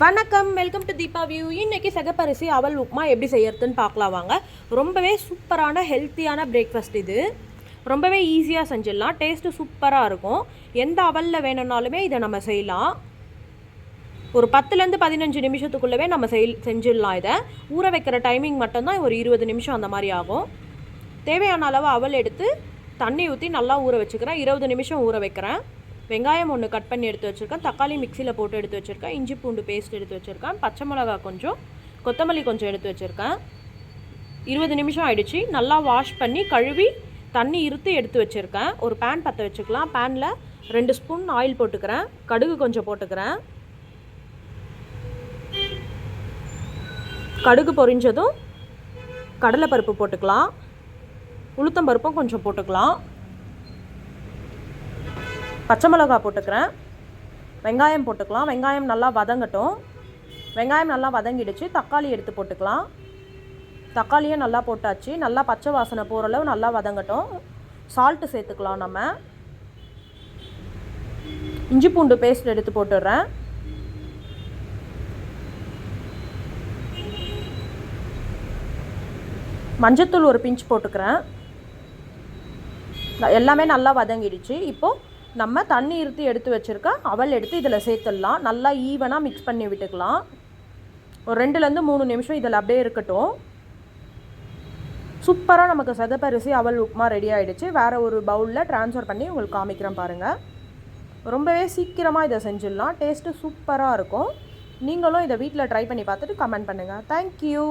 வணக்கம் welcome to Deepa view இன்னைக்கு சகப்பரிசி அவல் உப்புமா எப்படி செய்யறதுன்னு பார்க்கலாம் வாங்க. ரொம்பவே சூப்பரான ஹெல்த்தியான பிரேக்ஃபாஸ்ட் இது. ரொம்பவே ஈஸியாக செஞ்சிடலாம். டேஸ்ட்டு சூப்பராக இருக்கும். எந்த அவலில் வேணும்னாலுமே இதை நம்ம செய்யலாம். ஒரு பத்துலேருந்து பதினஞ்சு நிமிஷத்துக்குள்ளவே நம்ம செய் செஞ்சிடலாம் இதை. ஊற வைக்கிற டைமிங் மட்டும்தான் ஒரு இருபது நிமிஷம் அந்த மாதிரி ஆகும். தேவையான அளவு அவல் எடுத்து தண்ணி ஊற்றி நல்லா ஊற வச்சுக்கிறேன். இருபது நிமிஷம் ஊற வைக்கிறேன். வெங்காயம் ஒன்று கட் பண்ணி எடுத்து வச்சுருக்கேன். தக்காளி மிக்சியில் போட்டு எடுத்து வச்சுருக்கேன். இஞ்சி பூண்டு பேஸ்ட் எடுத்து வச்சுருக்கேன். பச்சை மிளகா கொஞ்சம் கொத்தமல்லி கொஞ்சம் எடுத்து வச்சுருக்கேன். இருபது நிமிஷம் ஆயிடுச்சு. நல்லா வாஷ் பண்ணி கழுவி தண்ணி இருத்து எடுத்து வச்சுருக்கேன். ஒரு பேன் பற்ற வச்சுக்கலாம். பேனில் ரெண்டு ஸ்பூன் ஆயில் போட்டுக்கிறேன். கடுகு கொஞ்சம் போட்டுக்கிறேன். கடுகு பொரிஞ்சதும் கடலைப்பருப்பு போட்டுக்கலாம். உளுத்தம்பருப்பும் கொஞ்சம் போட்டுக்கலாம். பச்சை மிளகா போட்டுக்கிறேன். வெங்காயம் போட்டுக்கலாம். வெங்காயம் நல்லா வதங்கட்டும். வெங்காயம் நல்லா வதங்கிடுச்சு. தக்காளி எடுத்து போட்டுக்கலாம். தக்காளியும் நல்லா போட்டாச்சு. நல்லா பச்சை வாசனை போகிற அளவு நல்லா வதங்கட்டும். சால்ட்டு சேர்த்துக்கலாம் நம்ம. இஞ்சி பூண்டு பேஸ்ட் எடுத்து போட்டுடுறேன். மஞ்சத்தூள் ஒரு பிஞ்ச் போட்டுக்கிறேன். எல்லாமே நல்லா வதங்கிடுச்சு. இப்போது நம்ம தண்ணி இருத்து எடுத்து வச்சுருக்க அவல் எடுத்து இதில் சேர்த்துடலாம். நல்லா ஈவனாக மிக்ஸ் பண்ணி விட்டுக்கலாம். ஒரு ரெண்டுலேருந்து மூணு நிமிஷம் இதில் அப்படியே இருக்கட்டும். சூப்பராக நமக்கு சதப்பரிசி அவல் உப்புமா ரெடி ஆகிடுச்சு வேறு ஒரு பவுலில் ட்ரான்ஸ்ஃபர் பண்ணி உங்களுக்கு காமிக்கிறேன் பாருங்கள் ரொம்பவே சீக்கிரமாக இதை செஞ்சிடலாம். டேஸ்ட்டு சூப்பராக இருக்கும். நீங்களும் இதை வீட்டில் ட்ரை பண்ணி பார்த்துட்டு கமெண்ட் பண்ணுங்கள் தேங்க்யூ